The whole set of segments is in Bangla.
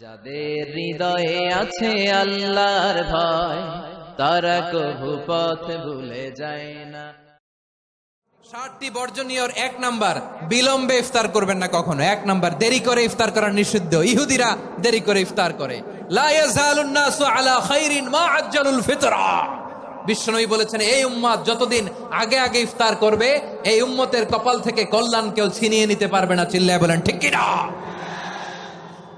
যাদের হৃদয়ে আছে আল্লাহর ভয়, তারা কভু পথ ভুলে যায় না। ষাটটি বর্জনীয়র এক নাম্বার, বিলম্বে ইফতার করবেন না কখনো। এক নাম্বার, দেরি করে ইফতার করা নিষিদ্ধ। ইহুদিরা দেরি করে ইফতার করে। বিশ্বনবী বলেছেন, এই উম্মাদ যতদিন আগে আগে ইফতার করবে, এই উম্মতের কপাল থেকে কল্যাণ কেউ ছিনিয়ে নিতে পারবে না। চিল্লায় বলেন, ঠিক কি না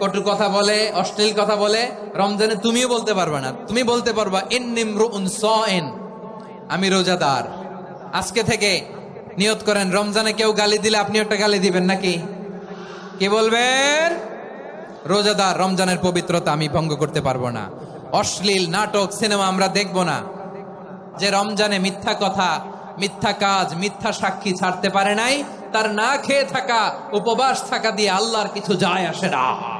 কটু কথা বলে, অশ্লীল কথা বলে, রমজানে তুমিও বলতে পারবে না। তুমি বলতে পারবা ইন্নিমরু উনসাএন আমি রোজাদার। আজকে থেকে নিয়ত করেন, রমজানে কেউ গালি দিলে আপনি একটা গালি দিবেন নাকি? কি বলবেন? রোজাদার, রমজানের পবিত্রতা আমি ভঙ্গ করতে পারব না। অশ্লীল নাটক, সিনেমা আমরা দেখব না। যে রমজানে মিথ্যা কথা, মিথ্যা কাজ, মিথ্যা সাক্ষী ছাড়তে পারে নাই, তার না খেয়ে থাকা, উপবাস থাকা দিয়ে আল্লাহর কিছু যায় আসে না।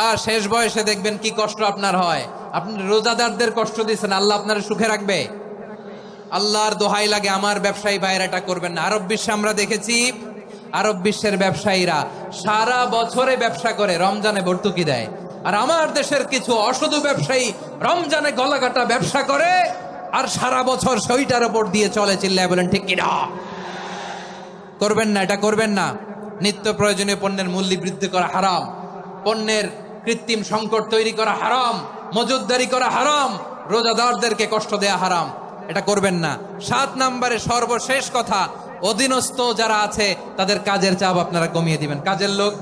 আর শেষ বয়সে দেখবেন কি কষ্ট আপনার হয়। আপনি রোজাদারদের কষ্ট দিচ্ছেন আল্লাহ আপনার সুখে রাখবে। আল্লাহর দোহাই লাগে, আমার ব্যবসায়ী ভাইয়েরা এটা করবেন না। আরব বিশ্বে আমরা দেখেছি, আরব বিশ্বের ব্যবসায়ীরা সারা বছরে ব্যবসা করে, রমজানে ভর্তুকি দেয়। আর আমার দেশের কিছু অসাধু ব্যবসায়ী রমজানে গলাকাটা ব্যবসা করে, আর সারা বছর সইটার ওপর দিয়ে চলে, চিল্লায় বলেন, ঠিক কিনা? করবেন না, এটা করবেন না। নিত্য প্রয়োজনীয় পণ্যের মূল্য বৃদ্ধি করা হারাম। পণ্যের কৃত্রিম সংকট তৈরি করা হারাম মজুদদারি করা হারাম, রোজাদারদেরকে কষ্ট দেয়া হারাম। এটা করবেন না। সাত নাম্বারে সর্বশেষ কথা, অধীনস্থ যারা আছে, তাদের কাজের চাপ আপনারা কমিয়ে দিবেন। কাজের লোক,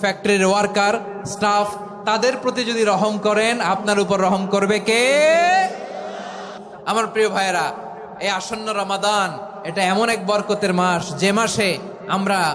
ফ্যাক্টরির ওয়ার্কার, স্টাফ, তাদের প্রতি যদি রহম করেন, আপনার উপর রহম করবে কে? আমার প্রিয় ভাইয়েরা, এই আসন্ন রমাদান, এটা এমন এক বরকতের মাস। যে মাসে আমরা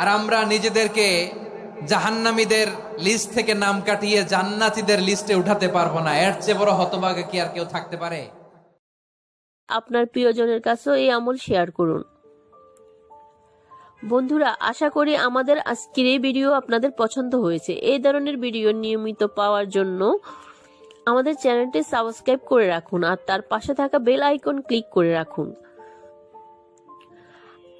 আর আমরা নিজেদেরকে জাহান্নামীদের লিস্ট থেকে নাম কাটিয়ে জান্নাতীদের লিস্টে উঠাতে পারব না। এর চেয়ে বড় হতভাগা কি আর কেউ থাকতে পারে? আপনার প্রিয়জনের কাছেও এই আমল শেয়ার করুন। বন্ধুরা, আশা করি আমাদের আজকের এই ভিডিও আপনাদের পছন্দ হয়েছে। এই ধরনের ভিডিও নিয়মিত পাওয়ার জন্য আমাদের চ্যানেলটি সাবস্ক্রাইব করে রাখুন আর তার পাশে থাকা বেল আইকন ক্লিক করে রাখুন।